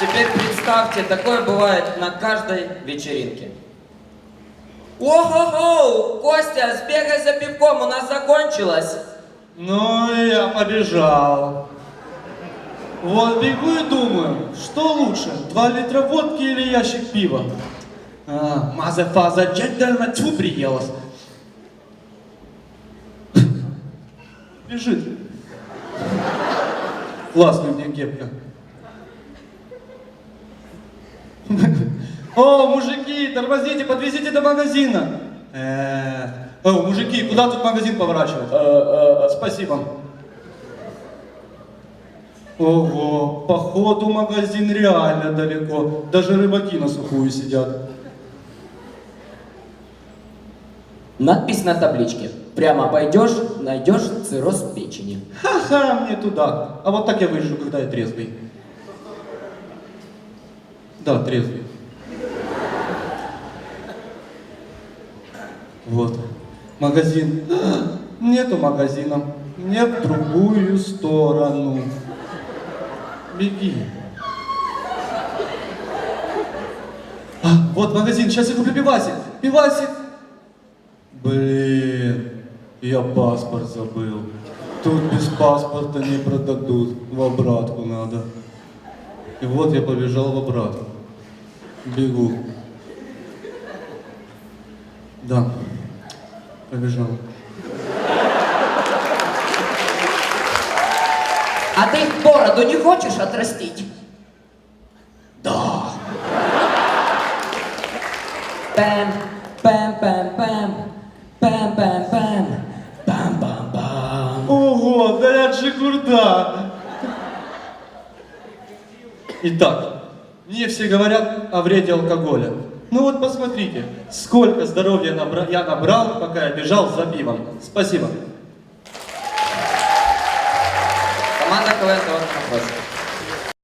Теперь представьте, такое бывает на каждой вечеринке. Ого-го! Костя, сбегай за пивком, у нас закончилось. Ну я побежал. Вот бегу и думаю, что лучше, 2 литра водки или ящик пива? А, маза-фаза, джентльмен, тьфу, приелась. Бежит. Классная у меня О, мужики, тормозите, подвезите до магазина. Э, О, мужики, куда тут магазин поворачивать? Э, э, э, Спасибо. Ого, походу магазин реально далеко. Даже рыбаки на сухую сидят. Надпись на табличке. Прямо пойдешь, найдешь цирроз печени. Ха-ха, мне туда. А вот так я выживу, когда я трезвый. Да, трезвый. Вот. Магазин. Нету магазина. Мне в другую сторону. Беги. А, вот магазин. Сейчас я куплю пивасик. Пивасик. Блин, я паспорт забыл. Тут без паспорта не продадут. В обратку надо. И вот я побежал в обратку. Бегу. Да, побежал. А ты бороду не хочешь отрастить? Да. Пэм, пэм, пэм, пэм, пэм, пэм, пэм, пам, пам, пам. Ого, да это же курда. Итак, мне все говорят о вреде алкоголя. Ну вот посмотрите, сколько здоровья набра- я набрал, пока я бежал за пивом. Спасибо. Команда КВН